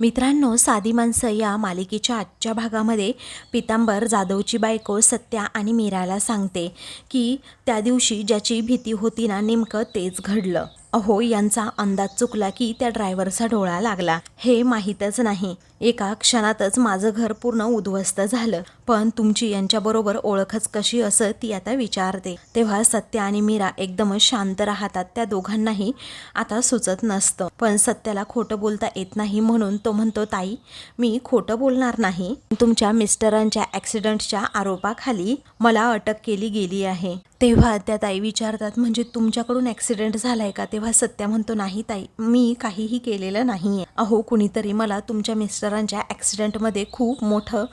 मित्रांनो साधी माणसं या मालिकेच्या आजच्या भागामध्ये पितांबर जाधवची बायको सत्या आणि मीराला सांगते की त्या दिवशी ज्याची भीती होती ना नेमकं तेच घडलं. अहो यांचा अंदाज चुकला की त्या ड्रायव्हरचा डोळा लागला. हे माहीतच नाही. एका क्षणातच माझं घर पूर्ण उद्ध्वस्त झालं. पण तुमची यांच्याबरोबर ओळखच कशी असं ती आता विचारते. तेव्हा सत्या आणि मीरा एकदमच शांत राहतात त्या दोघांनाही आता सुचत नसतं. पण सत्याला खोटं बोलता येत नाही म्हणून तो म्हणतो ताई मी खोटं बोलणार नाही. तुमच्या मिस्टरांच्या ॲक्सिडंटच्या आरोपाखाली मला अटक केली गेली आहे. तेव्हा त्या ताई विचारतात म्हणजे तुमच्याकडून ॲक्सिडेंट झालाय का? तेव्हा सत्या म्हणतो नाही ताई मी काहीही केलेलं नाही अहो कुणीतरी मला तुमच्या मिस्टर मिस्टरांच्या ॲक्सिडेंटमध्ये खूप मोठं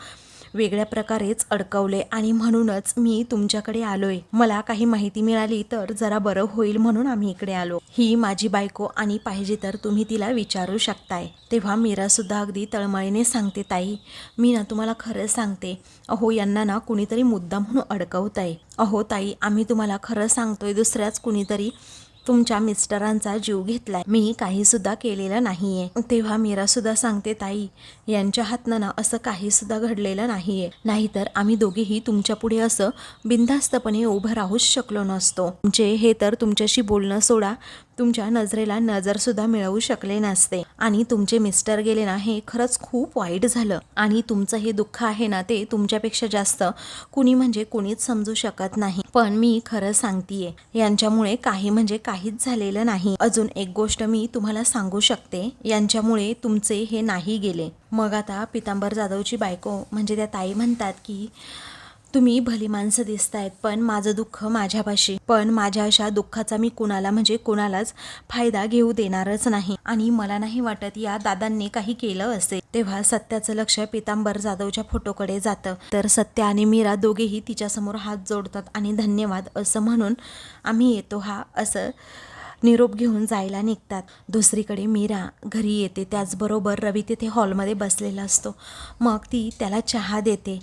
वेगळ्या प्रकारेच अडकवले आणि म्हणूनच मी तुमच्याकडे आलोय. मला काही माहिती मिळाली तर जरा बरं होईल म्हणून आम्ही इकडे आलो. ही माझी बायको आणि पाहिजे तर तुम्ही तिला विचारू शकताय. तेव्हा मीरा सुद्धा अगदी तळमळीने सांगते ताई मी ना तुम्हाला खरं सांगते. अहो यांना ना कुणीतरी मुद्दा म्हणून अडकवत आहे अहो ताई आम्ही तुम्हाला खरं सांगतोय दुसऱ्याच कुणीतरी तुमच्या मिस्टरांचा जीव घेतलाय. मी काही सुद्धा केलेलं नाहीये. तेव्हा मीरा सुद्धा सांगते ताई यांच्या हातनं ना असं काही सुद्धा घडलेलं नाहीये. नाहीतर आम्ही दोघेही तुमच्यापुढे असं बिनधास्तपणे उभं राहूच शकलो नसतो. जे हे तर तुमच्याशी बोलणं सोडा तुमच्या नजरेला नजर सुद्धा मिळवू शकले नसते. आणि तुमचे मिस्टर गेले ना हे खरंच खूप वाईट झालं. आणि तुमचं हे दुःख आहे ना ते तुमच्यापेक्षा जास्त. कुणी म्हणजे कुणीच समजू शकत नाही. पण मी खरं सांगतीये यांच्यामुळे काही म्हणजे काहीच झालेलं नाही. अजून एक गोष्ट मी तुम्हाला सांगू शकते यांच्यामुळे तुमचे हे नाही गेले. मग आता पितांबर जाधवची बायको म्हणजे त्या ताई म्हणतात की तुम्ही भली माणसं दिसतायत पण माझं दुःख माझ्यापाशी. पण माझ्या अशा दुःखाचा मी कुणाला म्हणजे कुणालाच फायदा घेऊ देणारच नाही. आणि मला नाही वाटत या दादांनी काही केलं असेल. तेव्हा सत्याचं लक्ष पितांबर जाधवच्या फोटोकडे जातं. तर सत्या आणि मीरा दोघेही तिच्यासमोर हात जोडतात आणि धन्यवाद असं म्हणून आम्ही येतो हा असं निरोप घेऊन जायला निघतात. दुसरीकडे मीरा घरी येते. त्याचबरोबर रवी तिथे हॉलमध्ये बसलेला असतो. मग ती त्याला चहा देते.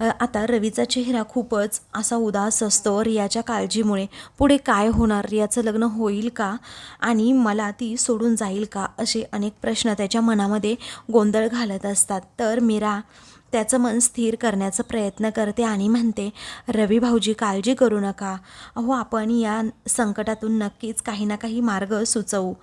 आता रवीचा चेहरा खूपच असा उदास असतो रियाच्या काळजीमुळे. पुढे काय होणार? रियाचं लग्न होईल का? आणि मला ती सोडून जाईल का? असे अनेक प्रश्न त्याच्या मनामध्ये गोंधळ घालत असतात. तर मीरा त्याचं मन स्थिर करण्याचा प्रयत्न करते आणि म्हणते रवी भाऊजी काळजी करू नका. अहो आपण या संकटातून नक्कीच काही ना काही मार्ग सुचवू.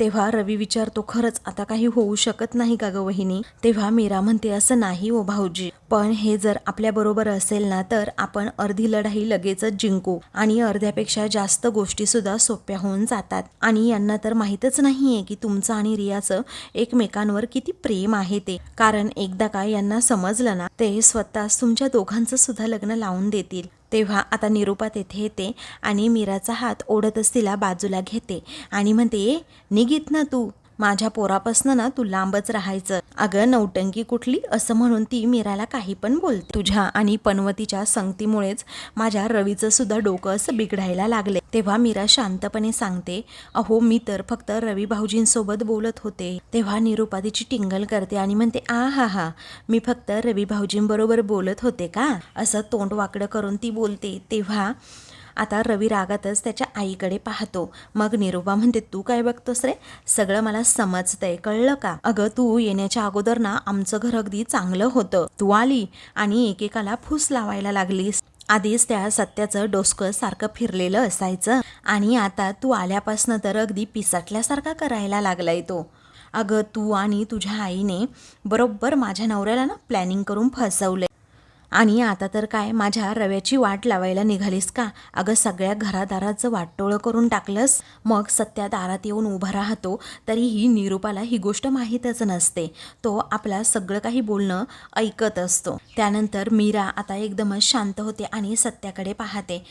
तेव्हा रवी विचारतो खरंच आता काही होऊ शकत नाही का ग वहिनी? तेव्हा मीरा म्हणते असं नाही हो भाऊजी. पण हे जर आपल्या बरोबर असेल ना तर आपण अर्धी लढाई लगेचच जिंकू आणि अर्ध्यापेक्षा जास्त गोष्टी सुद्धा सोप्या होऊन जातात. आणि यांना तर माहीतच नाहीये की तुमचं आणि रियाचं एकमेकांवर किती प्रेम आहे ते. कारण एकदा काय यांना समजलं ना ते स्वतःच तुमच्या दोघांचं सुद्धा लग्न लावून देतील. तेव्हा आता निरूपा तेथे येते आणि मीराचा हात ओढतच तिला बाजूला घेते आणि म्हणते "ए, निघित ना तू. माझ्या पोरापासनं ना तू लांबच राहायचं. अगं नौटंकी कुठली? असं म्हणून ती मीराला काही पण बोलते. तुझ्या आणि पनवतीच्या संगतीमुळेच माझ्या रवीचं सुद्धा डोकं असं बिघडायला लागले तेव्हा मीरा शांतपणे सांगते अहो मी तर फक्त रवी भाऊजींसोबत बोलत होते. तेव्हा निरुपा तिची टिंगल करते आणि म्हणते आ हा हा मी फक्त रवी भाऊजींबरोबर बोलत होते का? असं तोंड वाकडं करून ती बोलते. तेव्हा आता रवी रागातच त्याच्या आईकडे पाहतो. मग निरुपा म्हणते तू काय बघतोस रे? सगळं मला समजतंय. कळलं का? अगं तू येण्याच्या अगोदर ना आमचं घर अगदी चांगलं होतं. तू आली आणि एकेकाला फूस लावायला लागलीस. आधीच त्या सत्याचं डोसकं सारखं फिरलेलं असायचं आणि आता तू आल्यापासनं तर अगदी पिसटल्यासारखा करायला लागलाय तो. अगं तू आणि तुझ्या आईने बरोबर माझ्या नवऱ्याला ना प्लॅनिंग करून फसवलंय. आणि आता तर काय माझ्या रव्याची वाट लावायला निघालीस का? अगं सगळ्या घरादाराचं वाटोळं करून टाकलंस. मग सत्या दारात येऊन उभा राहतो तरीही निरूपाला ही गोष्ट माहीतच नसते. तो आपला सगळं काही बोलणं ऐकत असतो. त्यानंतर मीरा आता एकदमच शांत होते आणि सत्याकडे पाहते.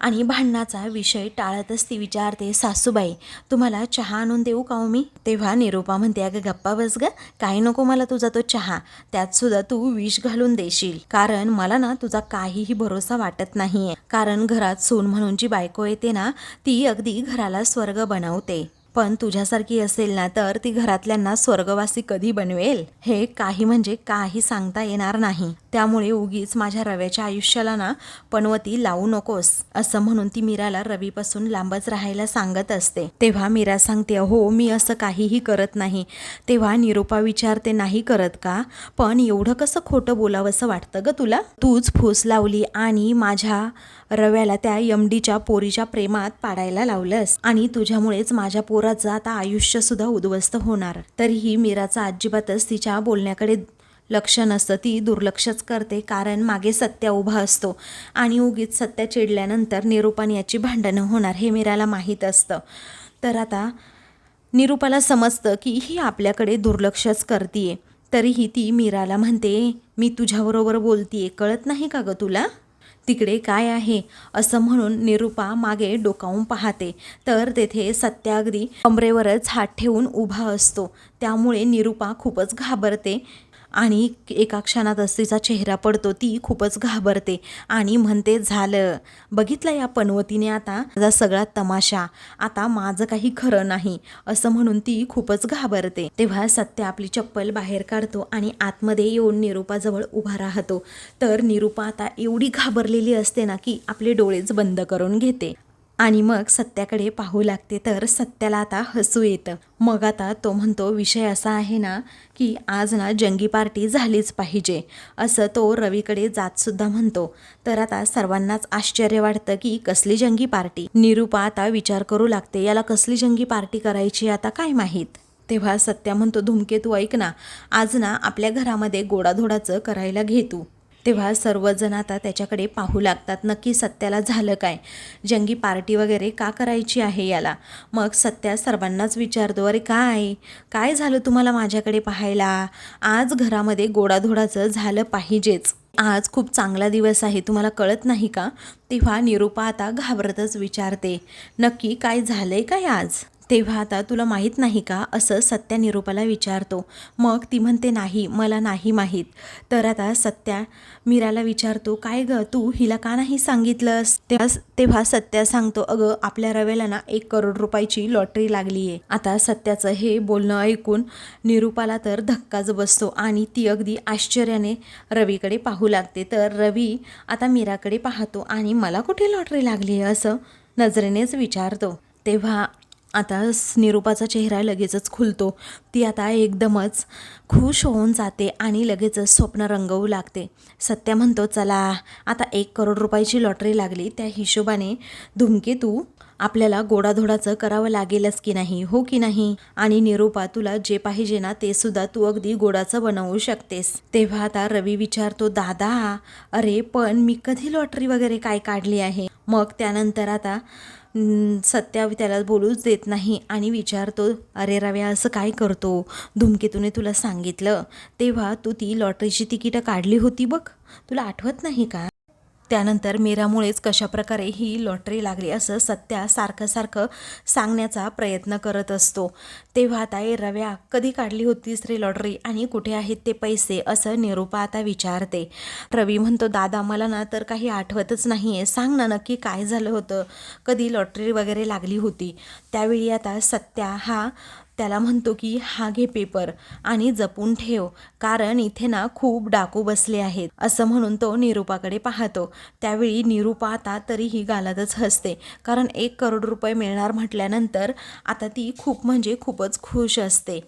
आणि भांडणाचा विषय टाळतच ती विचारते सासूबाई तुम्हाला चहा आणून देऊ का हो मी? तेव्हा निरूपा म्हणते अगं गप्पा बस ग काय नको मला तुझा तो चहा. त्यात सुद्धा तू विष घालून देशील. कारण मला ना तुझा काहीही भरोसा वाटत नाहीये. कारण घरात सून म्हणून जी बायको येते ना ती अगदी घराला स्वर्ग बनवते. पण तुझ्यासारखी असेल ना तर ती घरातल्यांना स्वर्गवासी कधी बनवेल? हे काही म्हणजे काही सांगता येणार नाही. त्यामुळे उगीच माझ्या रव्याच्या आयुष्याला ना पनवती लावू नकोस असं म्हणून ती मीराला रवीपासून लांबच राहायला सांगत असते. तेव्हा मीरा सांगते हो मी असं काहीही करत नाही. तेव्हा निरूपा विचारते नाही करत का? पण एवढं कसं खोटं बोलावंसं वाटतं ग तुला? तूच फूस लावली आणि माझ्या रव्याला त्या यमडीच्या पोरीच्या प्रेमात पाडायला लावलंस आणि तुझ्यामुळेच माझ्या पोराचं आता आयुष्यसुद्धा उद्ध्वस्त होणार. तरीही मीराचा अजिबातच तिच्या बोलण्याकडे लक्ष नसतं. ती दुर्लक्षच करते कारण मागे सत्या उभा असतो आणि उगीच सत्या चिडल्यानंतर निरूपाने याची भांडणं होणार हे मीराला माहीत असतं. तर आता निरूपाला समजतं की ही आपल्याकडे दुर्लक्षच करतीये. तरीही ती मीराला म्हणते मी तुझ्याबरोबर बोलतीये. कळत नाही का ग तुला? तिकडे काय आहे असं म्हणून निरूपा मागे डोकावून पाहते. तर तेथे सत्या अगदी कमरेवरच हात ठेवून उभा असतो. त्यामुळे निरूपा खूपच घाबरते. आणि एका क्षणातच तिचा चेहरा पडतो ती खूपच घाबरते आणि म्हणते झालं. बघितलं या पनवतीने आता माझा सगळा तमाशा. आता माझं काही खरं नाही. असं म्हणून ती खूपच घाबरते. तेव्हा सत्य आपली चप्पल बाहेर काढतो आणि आतमध्ये येऊन निरूपाजवळ उभा राहतो. तर निरूपा आता एवढी घाबरलेली असते ना की आपले डोळेच बंद करून घेते. आणि मग सत्याकडे पाहू लागते तर सत्याला आता हसू येतं. मग आता तो म्हणतो विषय असा आहे ना की आज ना जंगी पार्टी झालीच पाहिजे. असं तो रवीकडे जात सुद्धा म्हणतो. तर आता सर्वांनाच आश्चर्य वाटतं की कसली जंगी पार्टी? निरूपा आता विचार करू लागते याला कसली जंगी पार्टी करायची आता काय माहीत? तेव्हा सत्या म्हणतो धुमकेतू ऐक ना आज ना आपल्या घरामध्ये गोडाधोडाचं करायला घे तू. तेव्हा सर्वजण आता त्याच्याकडे पाहू लागतात नक्की सत्याला झालं काय? जंगी पार्टी वगैरे का करायची आहे याला? मग सत्या सर्वांनाच विचारतो अरे काय? काय झालं तुम्हाला माझ्याकडे पाहायला? आज घरामध्ये गोडाधोडाचं झालं पाहिजेच. आज खूप चांगला दिवस आहे तुम्हाला कळत नाही का? तेव्हा निरूपा आता घाबरतच विचारते नक्की काय झालंय काय आज? तेव्हा आता तुला माहीत नाही का असं सत्या निरूपाला विचारतो. मग ती म्हणते नाही मला नाही माहीत. तर आता सत्या मीराला विचारतो काय ग तू हिला का नाही सांगितलंस? तेव्हा तेव्हा सत्या सांगतो अगं आपल्या रवेला ना एक करोड रुपयाची लॉटरी लागली आहे आता सत्याचं हे बोलणं ऐकून निरूपाला तर धक्काच बसतो आणि ती अगदी आश्चर्याने रवीकडे पाहू लागते. तर रवी आता मीराकडे पाहतो आणि मला कुठे लॉटरी लागली आहे असं नजरेनेच विचारतो. तेव्हा आता निरूपाचा चेहरा लगेचच खुलतो. ती आता एकदमच खुश होऊन जाते आणि लगेचच स्वप्न रंगवू लागते. सत्या म्हणतो चला आता एक करोड रुपयाची लॉटरी लागली. त्या हिशोबाने धुमकेतू आपल्याला गोडाधोडाचं करावं लागेलच की नाही हो की नाही? आणि निरूपा तुला जे पाहिजे ना ते सुद्धा तू अगदी गोडाचं बनवू शकतेस. तेव्हा आता रवी विचारतो दादा अरे पण मी कधी लॉटरी वगैरे काय काढली आहे? मग त्यानंतर आता सत्या त्याला बोलूच देत नाही आणि विचारतो अरे रव्या असं काय करतो? धुमकेतूने तुला सांगितलं. तेव्हा तू ती लॉटरीची तिकीटं काढली होती बघ. तुला आठवत नाही का? त्यानंतर मीरामुळेच कशाप्रकारे ही लॉटरी लागली असं सत्या सारखं सारखं सांगण्याचा प्रयत्न करत असतो. तेव्हा आता ए रव्या कधी काढली होतीस रे लॉटरी? आणि कुठे आहेत ते पैसे? असं निरूपा आता विचारते. रवी म्हणतो दादा मला ना तर काही आठवतच नाही आहे सांग ना नक्की काय झालं होतं? कधी लॉटरी वगैरे लागली होती? त्यावेळी आता सत्या हा त्याला म्हणतो की हा घे पेपर आणि जपून ठेव कारण इथे ना खूप डाकू बसले आहेत. असं म्हणून तो निरूपाकडे पाहतो. त्यावेळी निरूपा आता तरीही गालातच हसते कारण एक करोड रुपये मिळणार म्हटल्यानंतर आता ती खूप म्हणजे खूपच खुश असते.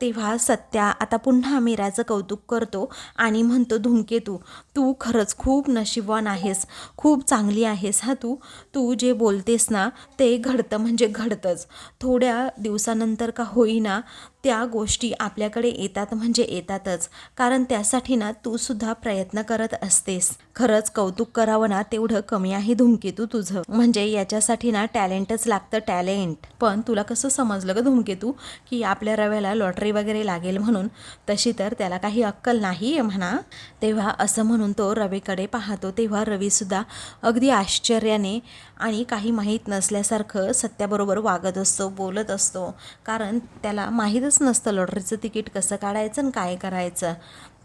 तेव्हा सत्या आता पुन्हा मीराचं कौतुक करतो आणि म्हणतो धूमकेतू तू खरंच खूप नशीबवान आहेस खूप चांगली आहेस हा तू? तू जे बोलतेस ना ते घडतं म्हणजे घडतंच. थोड्या दिवसानंतर का होईना त्या गोष्टी आपल्याकडे येतात म्हणजे येतातच. कारण त्यासाठी ना तू सुद्धा प्रयत्न करत असतेस. खरंच कौतुक करावं ना तेवढं कमी आहे धूमकेतू तुझं. म्हणजे याच्यासाठी ना टॅलेंटच लागतं टॅलेंट. पण तुला कसं समजलं ग धूमकेतू? की आपल्या रव्याला लॉटरी वगैरे लागेल म्हणून? तशी तर त्याला काही अक्कल नाही आहे म्हणा. तेव्हा असं म्हणून तो रवीकडे पाहतो. तेव्हा रवीसुद्धा अगदी आश्चर्याने आणि काही माहीत नसल्यासारखं सत्याबरोबर वागत असतो बोलत असतो. कारण त्याला माहीत माहीतच नसतं. लॉटरीचं तिकीट कसं काढायचं आणि काय करायचं?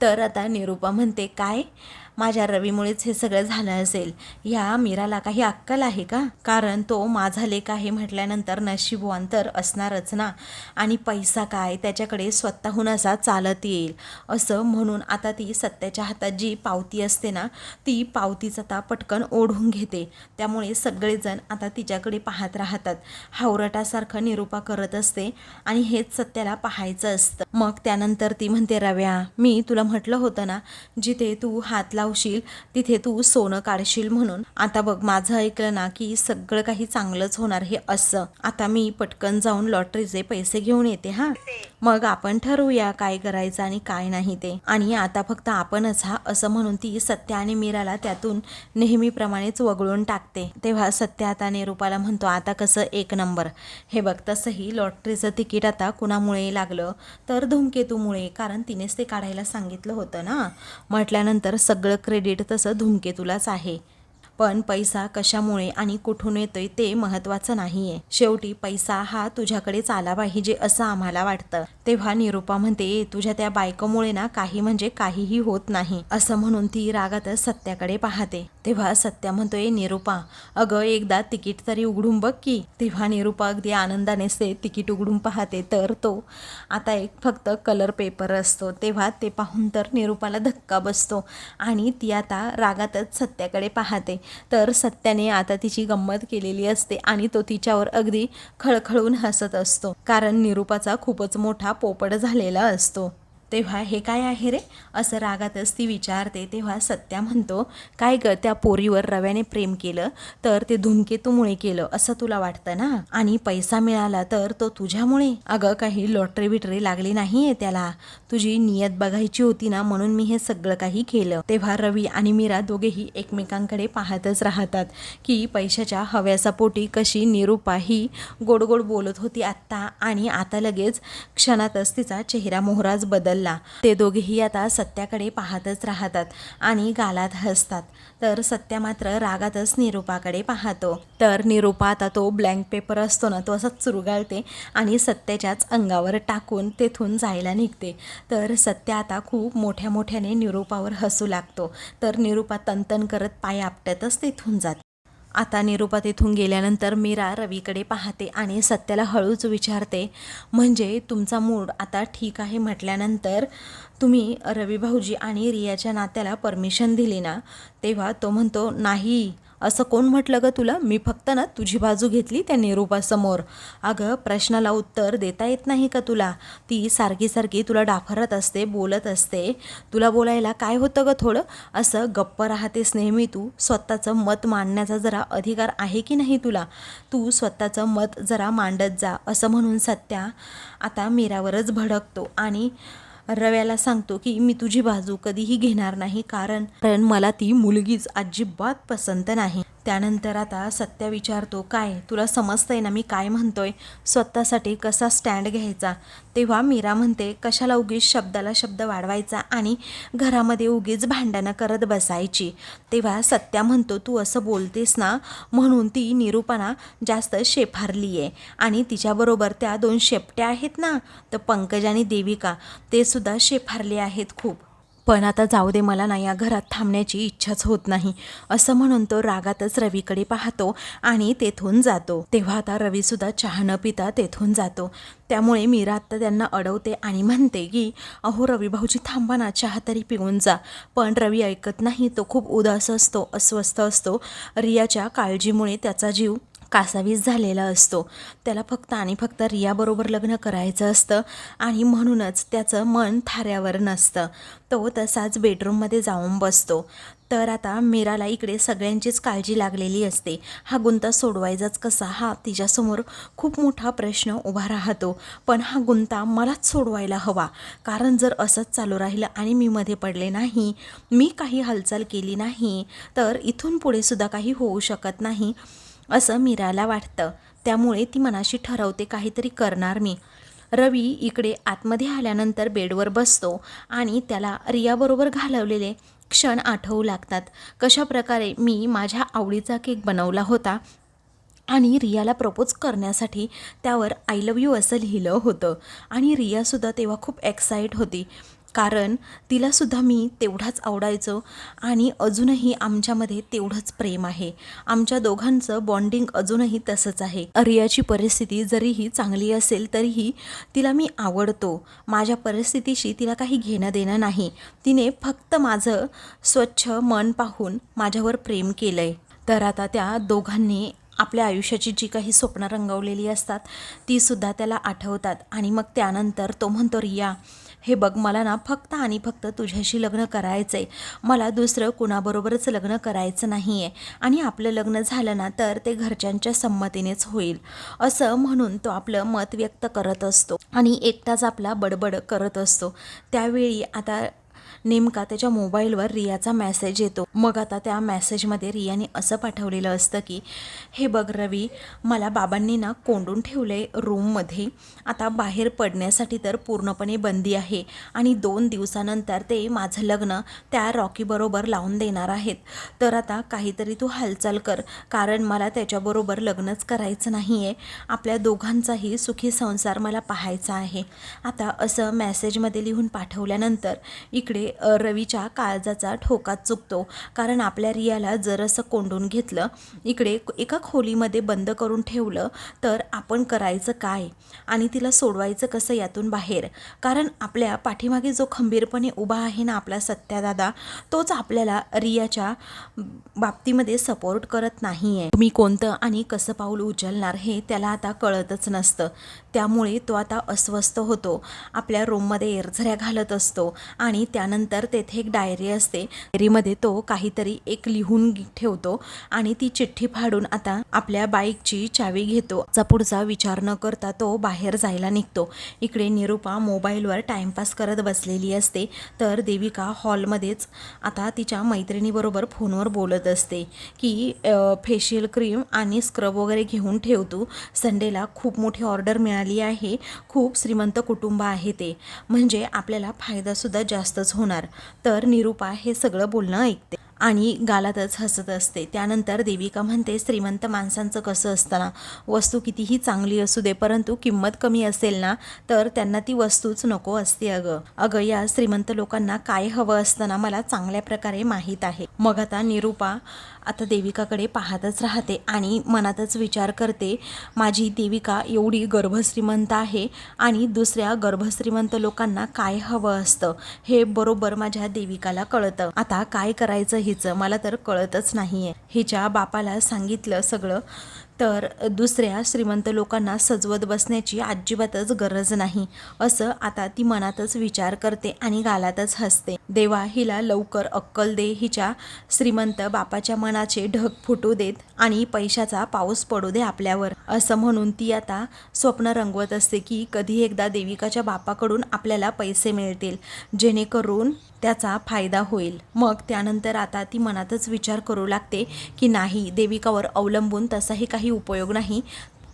तर आता निरूपा म्हणते काय? माझ्या रवीमुळेच हे सगळं झालं असेल. ह्या मीराला काही अक्कल आहे का? कारण तो माझा लेख आहे म्हटल्यानंतर नशीबवान असणारच ना. आणि पैसा काय? त्याच्याकडे स्वतःहून असा चालत येईल. असं म्हणून आता ती सत्याच्या हातात जी पावती असते ना ती पावतीचा आता पटकन ओढून घेते. त्यामुळे सगळेजण आता तिच्याकडे पाहत राहतात. हावरटासारखं निरूपा करत असते आणि हेच सत्याला पाहायचं असतं. मग त्यानंतर ती म्हणते रव्या मी तुला म्हटलं होतं ना जिथे तू हात लावशील तिथे तू सोनं काढशील म्हणून. आता बघ माझं ऐकलं ना की सगळं काही चांगलंच होणार हे असं. आता मी पटकन जाऊन लॉटरीचे पैसे घेऊन येते हा? मग आपण ठरवूया काय करायचं आणि काय नाही ते. आणि आता फक्त आपणच हा असं म्हणून ती सत्या आणि मीराला त्यातून नेहमीप्रमाणेच वगळून टाकते. तेव्हा सत्य आता निरूपाला म्हणतो आता कसं एक नंबर. हे बघ तसंही लॉटरीचं तिकीट आता कुणामुळे लागलं तर धूमकेतूमुळे कारण तिनेच ते काढायला सांगितलं होतं ना. म्हटल्यानंतर सगळं क्रेडिट तसं धूमकेतूलाच आहे. पण पैसा कशामुळे आणि कुठून येतोय ते महत्त्वाचं नाही आहे शेवटी पैसा हा तुझ्याकडेच आला पाहिजे असं आम्हाला वाटतं. तेव्हा निरूपा म्हणते तुझ्या त्या बायकोमुळे ना काही म्हणजे काहीही होत नाही असं म्हणून ती रागातच सत्याकडे पाहते. तेव्हा सत्या म्हणतोय निरूपा अगं एकदा तिकीट तरी उघडून बघ की. तेव्हा निरूपा अगदी आनंदानेच ते तिकीट उघडून पाहते तर तो आता एक फक्त कलर पेपर असतो तेव्हा ते पाहून तर निरूपाला धक्का बसतो आणि ती आता रागातच सत्याकडे पाहते. तर सत्याने आता तिची गंमत केलेली असते आणि तो तिच्यावर अगदी खळखळून हसत असतो कारण निरूपाचा खूपच मोठा पोपट झालेला असतो. तेव्हा हे काय आहे रे? असं रागातच ती विचारते तेव्हा सत्या म्हणतो काय ग त्या पोरीवर रव्याने प्रेम केलं तर ते धूमकेतूमुळे केलं असं तुला वाटतं ना? आणि पैसा मिळाला तर तो तुझ्यामुळे? अगं काही लॉटरी बिटरी लागली नाहीये त्याला. तुझी नियत बघायची होती ना म्हणून मी हे सगळं काही केलं. तेव्हा रवी आणि मीरा दोघेही एकमेकांकडे पाहतच राहतात की पैशाच्या हव्यासा पोटी कशी निरूपा ही गोड गोड बोलत होती आत्ता. आणि आता लगेच क्षणातच तिचा चेहरा मोहराच बदलला ते दोघेही आता सत्याकडे पाहतच राहतात आणि गालात हसतात. तर सत्या मात्र रागातच निरूपाकडे पाहतो. तर निरूपा आता तो ब्लँक पेपर असतो ना तो असा चुरगाळते आणि सत्याच्याच अंगावर टाकून तेथून जायला निघते. तर सत्या आता खूप मोठ्या मोठ्याने निरूपावर हसू लागतो. तर निरूपा तनतन करत पाय आपटतच तेथून जाते. आता निरूपा तिथून गेल्यानंतर मीरा रवीकडे पाहते आणि सत्याला हळूच विचारते म्हणजे तुमचा मूड आता ठीक आहे म्हटल्यानंतर तुम्ही रवी भाऊजी आणि रियाच्या नात्याला परमिशन दिली ना? तेव्हा तो म्हणतो नाही असं कोण म्हटलं ग तुला? मी फक्त ना तुझी बाजू घेतली त्या निरूपासमोर. अगं प्रश्नाला उत्तर देता येत नाही का तुला? ती सारखी सारखी तुला डाफरत असते बोलत असते. तुला बोलायला काय होतं ग थोडं? असं गप्प राहतेस नेहमी तू. स्वतःचं मत मांडण्याचा जरा अधिकार आहे की नाही तुला? तू स्वतःचं मत जरा मांडत जा असं म्हणून सत्या आता मीरावरच भडकतो. आणि रव्याला सांगतो की मी तुझी बाजू कधीही घेणार नाही कारण मला ती मुलगीच अजिबात पसंत नाही. त्यानंतर आता सत्या विचारतो काय? तुला समजतंय ना मी काय म्हणतोय? स्वतःसाठी कसा स्टँड घ्यायचा? तेव्हा मीरा म्हणते कशाला उगीच शब्दाला शब्द वाढवायचा आणि घरामध्ये उगीच भांडणं करत बसायची? तेव्हा सत्या म्हणतो तू असं बोलतेस ना म्हणून ती निरूपणा जास्त शेफारली आहे आणि तिच्याबरोबर त्या दोन शेपट्या आहेत ना तर पंकज आणि देविका ते सुद्धा शेफारले आहेत खूप. पण आता जाऊ दे मला ना या घरात थांबण्याची इच्छाच होत नाही. असं म्हणून तो रागातच रवीकडे पाहतो आणि तेथून जातो. तेव्हा आता रवीसुद्धा चहा न पिता तेथून जातो. त्यामुळे मीरा आत्ता त्यांना अडवते आणि म्हणते की अहो रवी भाऊजी थांबा ना चहा तरी पिऊन जा. पण रवी ऐकत नाही तो खूप उदास असतो अस्वस्थ असतो. रियाच्या काळजीमुळे त्याचा जीव कासावीस झालेला असतो. त्याला फक्त आणि फक्त रियाबरोबर लग्न करायचं असतं आणि म्हणूनच त्याचं मन थाऱ्यावर नसतं. तो तसाच बेडरूममध्ये जाऊन बसतो. तर आता मीराला इकडे सगळ्यांचीच काळजी लागलेली असते. हा गुंता सोडवायचाच कसा? हा तिच्यासमोर खूप मोठा प्रश्न उभा राहतो. पण हा गुंता मलाच सोडवायला हवा. कारण जर असंच चालू राहिलं आणि मी मध्ये पडले नाही मी काही हालचाल केली नाही तर इथून पुढे सुद्धा काही होऊ शकत नाही. असं मीराला वाटतं. त्यामुळे ती मनाशी ठरवते काहीतरी करणार मी. रवी इकडे आतमध्ये आल्यानंतर बेडवर बसतो आणि त्याला रियाबरोबर घालवलेले क्षण आठवू लागतात. कशा प्रकारे मी माझ्या आवडीचा केक बनवला होता आणि रियाला प्रपोज करण्यासाठी त्यावर आय लव यू असं लिहिलं होतं. आणि रियासुद्धा तेव्हा खूप एक्साईट होती. कारण तिलासुद्धा मी तेवढाच आवडायचो आणि अजूनही आमच्यामध्ये तेवढंच प्रेम आहे. आमच्या दोघांचं बॉन्डिंग अजूनही तसंच आहे. रियाची परिस्थिती जरीही चांगली असेल तरीही तिला मी आवडतो. माझ्या परिस्थितीशी तिला काही घेणं देणं नाही. तिने फक्त माझं स्वच्छ मन पाहून माझ्यावर प्रेम केलं आहे तर आता त्या दोघांनी आपल्या आयुष्याची जी काही स्वप्न रंगवलेली असतात तीसुद्धा त्याला आठवतात आणि मग त्यानंतर तो म्हणतो रिया हे बघ मला ना फक्त आणि फक्त तुझ्याशी लग्न करायचं आहे मला दुसरं कुणाबरोबरच लग्न करायचं नाही आहे आणि आपलं लग्न झालं ना तर ते घरच्यांच्या संमतीनेच होईल. असं म्हणून तो आपलं मत व्यक्त करत असतो. आणि एकटाच आपला बडबड करत असतो. त्यावेळी आता नेमका त्याच्या मोबाईलवर रियाचा मेसेज येतो. मग आता त्या मेसेजमध्ये रियाने असं पाठवलेलं असतं की हे बघ रवी मला बाबांनी ना कोंडून ठेवले रूममध्ये. आता बाहेर पडण्यासाठी तर पूर्णपणे बंदी आहे आणि दोन दिवसानंतर ते माझं लग्न त्या रॉकीबरोबर लावून देणार आहेत. तर आता काहीतरी तू हालचाल कर कारण मला त्याच्याबरोबर लग्नच करायचं नाही आहे आपल्या दोघांचाही सुखी संसार मला पाहायचा आहे. आता असं मॅसेजमध्ये लिहून पाठवल्यानंतर इकडे रवीच्या काळजाचा ठोका चुकतो. कारण आपल्या रियाला जरसं कोंडून घेतलं इकडे एका खोलीमध्ये बंद करून ठेवलं तर आपण करायचं काय? आणि तिला सोडवायचं कसं यातून बाहेर? कारण आपल्या पाठीमागे जो खंबीरपणे उभा आहे ना आपला सत्यादादा तोच आपल्याला रियाच्या बाबतीमध्ये सपोर्ट करत नाही आहे तुम्ही कोणतं आणि कसं पाऊल उचलणार हे त्याला आता कळतच नसतं. त्यामुळे तो आता अस्वस्थ होतो. आपल्या रूममध्ये एरझऱ्या घालत असतो. आणि त्यानंतर तेथे एक डायरी असते. डायरीमध्ये तो काहीतरी एक लिहून ठेवतो आणि ती चिठ्ठी फाडून आता आपल्या बाईकची चावी घेतो. पुढचा विचार न करता तो बाहेर जायला निघतो. इकडे निरूपा मोबाईलवर टाइमपास करत बसलेली असते. तर देविका हॉलमध्येच आता तिच्या मैत्रिणीबरोबर फोनवर बोलत असते की फेशियल क्रीम आणि स्क्रब वगैरे घेऊन ठेवतो संडेला खूप मोठी ऑर्डर मिळाली आहे. खूप श्रीमंत कुटुंब आहे ते. म्हणजे आपल्याला फायदासुद्धा जास्तच होणार. तर निरूपा हे सगळं बोलणं ऐकते. आणि गालातच हसत असते. त्यानंतर देविका म्हणते श्रीमंत माणसांचं कसं असतं ना? वस्तू कितीही चांगली असू दे परंतु किंमत कमी असेल ना तर त्यांना ती वस्तूच नको असते अगं. अगं या श्रीमंत लोकांना काय हवं असतं ना मला चांगल्या प्रकारे माहीत आहे. मग आता निरूपा आता देविकाकडे पाहतच राहते आणि मनातच विचार करते माझी देविका एवढी गर्भश्रीमंत आहे आणि दुसऱ्या गर्भश्रीमंत लोकांना काय हवं असतं? हे बरोबर माझ्या देविकाला कळतं. आता काय करायचं हे हिचं मला तर कळतच नाहीये. हिच्या बापाला सांगितलं सगळं तर दुसऱ्या श्रीमंत लोकांना सजवत बसण्याची अजिबातच गरज नाही असं आता ती मनातच विचार करते आणि गालातच हसते. देवा हिला लवकर अक्कल दे हिच्या श्रीमंत बापाच्या मनाचे ढग फुटू देत आणि पैशाचा पाऊस पडू दे आपल्यावर. असं म्हणून ती आता स्वप्न रंगवत असते की कधी एकदा देविकाच्या बापाकडून आपल्याला पैसे मिळतील जेणेकरून त्याचा फायदा होईल. मग त्यानंतर आता ती मनातच विचार करू लागते की नाही देविकावर अवलंबून तसाही काही उपयोग नाही.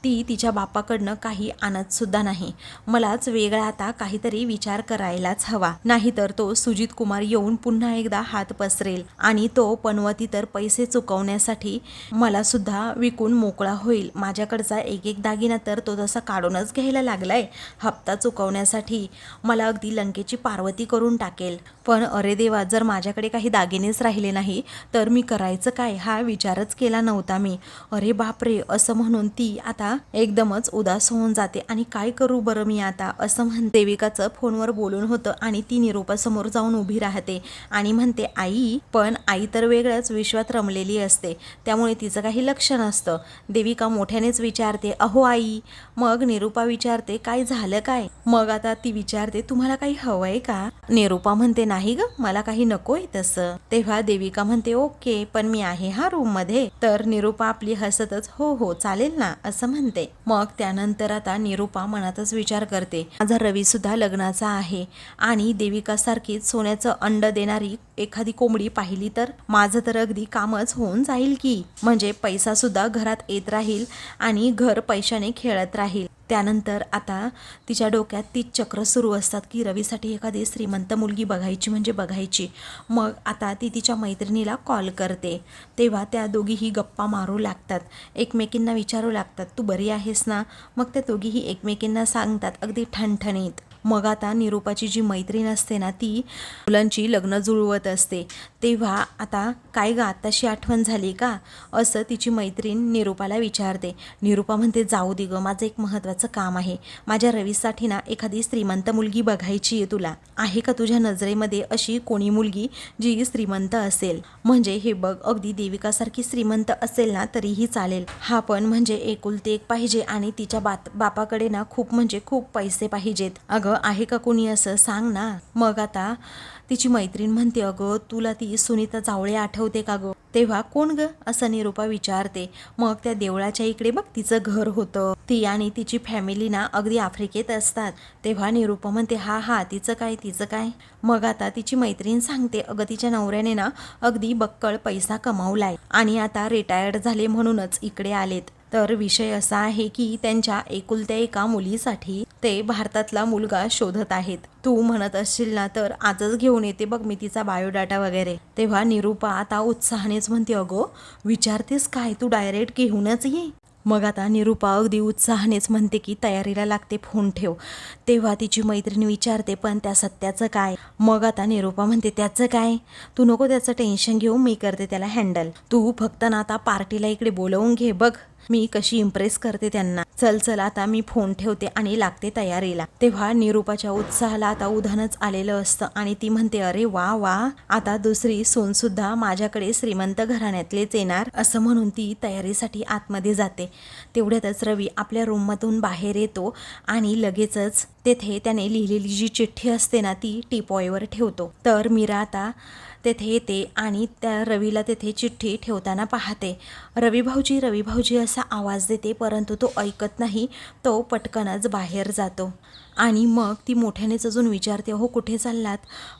ती तिच्या बापाकडनं काही आणत सुद्धा नाही. मलाच वेगळा आता काहीतरी विचार करायलाच हवा. नाहीतर तो सुजित कुमार येऊन पुन्हा एकदा हात पसरेल आणि तो पनवती तर पैसे चुकवण्यासाठी मला सुद्धा विकून मोकळा होईल. माझ्याकडचा एक एक दागिना तर तो तसा काढूनच घ्यायला लागलाय. हप्ता चुकवण्यासाठी मला अगदी लंकेची पार्वती करून टाकेल. पण अरे देवा जर माझ्याकडे काही दागिनेच राहिले नाही तर मी करायचं काय? हा विचारच केला नव्हता मी. अरे बापरे असं म्हणून ती आता एकदमच उदास होऊन जाते. आणि काय करू बरं मी आता? असं म्हण देविकाचं फोनवर बोलून होतं आणि ती निरूपासमोर जाऊन उभी राहते आणि म्हणते आई पण आई तर वेगळ्याच विश्वात रमलेली असते. त्यामुळे तिचं काही लक्ष नसतं. देविका मोठ्यानेच विचारते अहो आई मग निरूपा विचारते काय झालं काय? मग आता ती विचारते तुम्हाला काही हवंय का? निरूपा म्हणते नाही ग मला काही नकोय तसं. तेव्हा देविका म्हणते ओके पण मी आहे हा रूममध्ये. तर निरूपा आपली हसतच हो हो चालेल ना असं म्हणते. मग त्यानंतर आता निरूपा मनातच विचार करते. माझा रवी सुद्धा लग्नाचा आहे. आणि देविका सारखीच सोन्याचं अंड देणारी एखादी कोंबडी पाहिली तर माझं तर अगदी कामच होऊन जाईल की. म्हणजे पैसा सुद्धा घरात येत राहील आणि घर पैशाने खेळत राहील. त्यानंतर आता तिच्या डोक्यात ती चक्र सुरू असतात की रवीसाठी एखादी श्रीमंत मुलगी बघायची म्हणजे बघायची. मग आता ती तिच्या मैत्रिणीला कॉल करते. तेव्हा त्या दोघीही गप्पा मारू लागतात. एकमेकींना विचारू लागतात तू बरी आहेस ना? मग त्या दोघीही एकमेकींना सांगतात अगदी ठणठणीत. मग आता निरूपाची जी मैत्रीण असते ना ती मुलांची लग्न जुळवत असते. तेव्हा आता काय ग आत्ताशी आठवण झाली का? असं तिची मैत्रीण निरूपाला विचारते. निरूपा म्हणते जाऊ दे ग माझं एक महत्त्वाचं काम आहे. माझ्या रवीसाठी ना एखादी श्रीमंत मुलगी बघायची आहे तुला. आहे का तुझ्या नजरेमध्ये अशी कोणी मुलगी जी श्रीमंत असेल? म्हणजे हे बघ अगदी देविकासारखी श्रीमंत असेल ना तरीही चालेल. हा पण म्हणजे एकुलते एक पाहिजे आणि तिच्या बात बापाकडे ना खूप म्हणजे खूप पैसे पाहिजेत. अगं आहे का कोणी असं? सांग ना. मग आता तिची मैत्रीण म्हणते अगं तुला ती सुनीता जावळे आठवते का गं? तेव्हा कोण ग? असं निरूपा विचारते. मग त्या देवळाच्या इकडे बघ तिचं घर होतं. ती आणि तिची फॅमिली ना अगदी आफ्रिकेत असतात. तेव्हा निरूपा म्हणते हा हा तिचं काय तिचं काय? मग आता तिची मैत्रीण सांगते अगं तिच्या नवऱ्याने ना अगदी बक्कळ पैसा कमावलाय आणि आता रिटायर्ड झाले म्हणूनच इकडे आलेत. तर विषय असा आहे की त्यांच्या एकुलत्या एका मुलीसाठी ते भारतातला मुलगा शोधत आहेत. तू म्हणत असशील ना तर आजच घेऊन येते बघ मी तिचा बायोडाटा वगैरे. तेव्हा निरूपा आता उत्साहानेच म्हणते अगो विचारतेस काय? तू डायरेक्ट घेऊनच ये. मग आता निरूपा अगदी उत्साहानेच म्हणते की तयारीला लागते फोन ठेव. तेव्हा तिची मैत्रीण विचारते पण त्या सत्याचं काय? मग आता निरूपा म्हणते त्याचं काय? तू नको त्याचं टेन्शन घेऊ मी करते त्याला हँडल. तू फक्त ना आता पार्टीला इकडे बोलवून घे बघ. मी कशी इम्प्रेस करते त्यांना. चल चल आता मी फोन ठेवते आणि लागते तयारीला. तेव्हा निरूपाच्या उत्साहाला आता उधानच आलेलं असतं आणि ती म्हणते अरे वा वा आता दुसरी सून सुद्धा माझ्याकडे श्रीमंत घराण्यातलेच येणार असं म्हणून ती तयारीसाठी आतमध्ये जाते. तेवढ्यातच रवी आपल्या रूममधून बाहेर येतो आणि लगेचच तेथे त्याने लिहिलेली जी चिठ्ठी असते ना ती टीपॉयवर ठेवतो. तर मीरा आता तेथे येते आणि त्या रवीला तेथे चिठ्ठी ठेवताना पाहते. रवी भाऊजी रवी भाऊजी असा आवाज देते परंतु तो ऐकत नाही. तो पटकनच बाहेर जातो. आणि मग ती मोठ्यानेच अजून विचारते हो कुठे चाललात?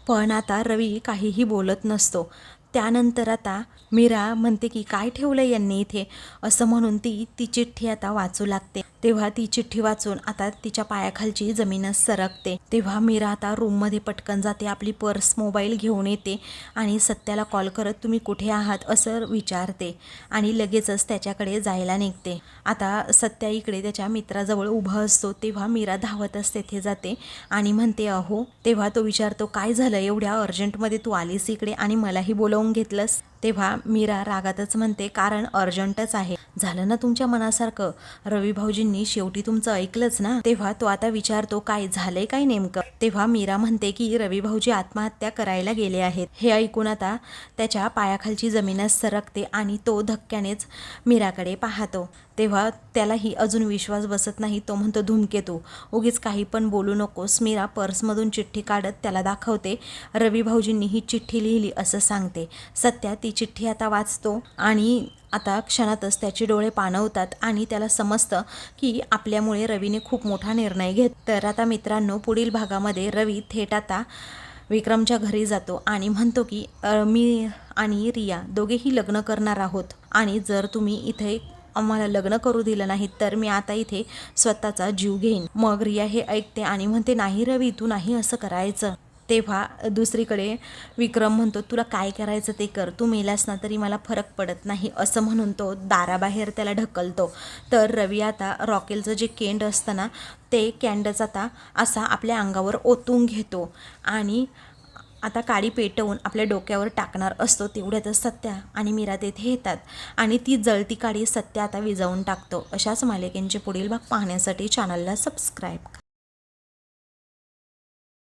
पण आता रवी काहीही बोलत नसतो. त्यानंतर आता मीरा म्हणते की काय ठेवलं यांनी इथे? असं म्हणून ती ती चिठ्ठी आता वाचू लागते. तेव्हा ती चिठ्ठी वाचून आता तिच्या पायाखालची जमीनच सरकते. तेव्हा मीरा आता रूममध्ये पटकन जाते आपली पर्स मोबाईल घेऊन येते आणि सत्याला कॉल करत तुम्ही कुठे आहात? असं विचारते आणि लगेचच त्याच्याकडे जायला निघते. आता सत्या इकडे त्याच्या मित्राजवळ उभा असतो. तेव्हा मीरा धावतच तेथे जाते आणि म्हणते अहो तेव्हा तो विचारतो काय झालं? एवढ्या अर्जंटमध्ये तू आलीस इकडे आणि मलाही बोलवून घेतलंस? तेव्हा मीरा रागातच म्हणते कारण अर्जंटच आहे. झालं ना तुमच्या मनासारखं? रवी भाऊजींनी शेवटी तुमचं ऐकलंच ना? तेव्हा तो आता विचारतो काय झालंय काय नेमकं? तेव्हा मीरा म्हणते की रवी भाऊजी आत्महत्या करायला गेले आहेत. हे ऐकून आता त्याच्या पायाखालची जमीनच सरकते आणि तो धक्क्यानेच मीराकडे पाहतो. तेव्हा त्यालाही अजून विश्वास बसत नाही. तो म्हणतो धूमकेतू उगीच काही पण बोलू नकोस. मीरा पर्समधून चिठ्ठी काढत त्याला दाखवते. रवी भाऊजींनी ही चिठ्ठी लिहिली असं सांगते. सत्या ती चिठ्ठी आता वाचतो आणि आता क्षणातच त्याचे डोळे पाणवतात आणि त्याला समजतं की आपल्यामुळे रवीने खूप मोठा निर्णय घेत तर आता मित्रांनो पुढील भागामध्ये रवी थेट आता विक्रमच्या घरी जातो आणि म्हणतो की मी आणि रिया दोघेही लग्न करणार आहोत आणि जर तुम्ही इथे आम्हाला लग्न करू दिलं नाही तर मी आता इथे स्वतःचा जीव घेईन. मग रिया हे ऐकते आणि म्हणते नाही रवी तू नाही असं करायचं. तेव्हा दुसरीकडे विक्रम म्हणतो तुला काय करायचं ते कर तू मेलास ना तरी मला फरक पडत नाही असं म्हणून तो दाराबाहेर त्याला ढकलतो. तर रवी आता रॉकेलचं जे केंड असतं ना ते कॅन्डच आता असा आपल्या अंगावर ओतून घेतो. आणि आता काडी पेटवून आपल्या डोक्यावर टाकणार असतो तेवढ्यातच सत्या आणि मीरा तेथे येतात. आणि ती जळती काडी सत्या आता विजावून टाकतो. अशाच मालिकेंचे पुढील भाग पाहण्यासाठी चॅनलला सबस्क्राईब करा.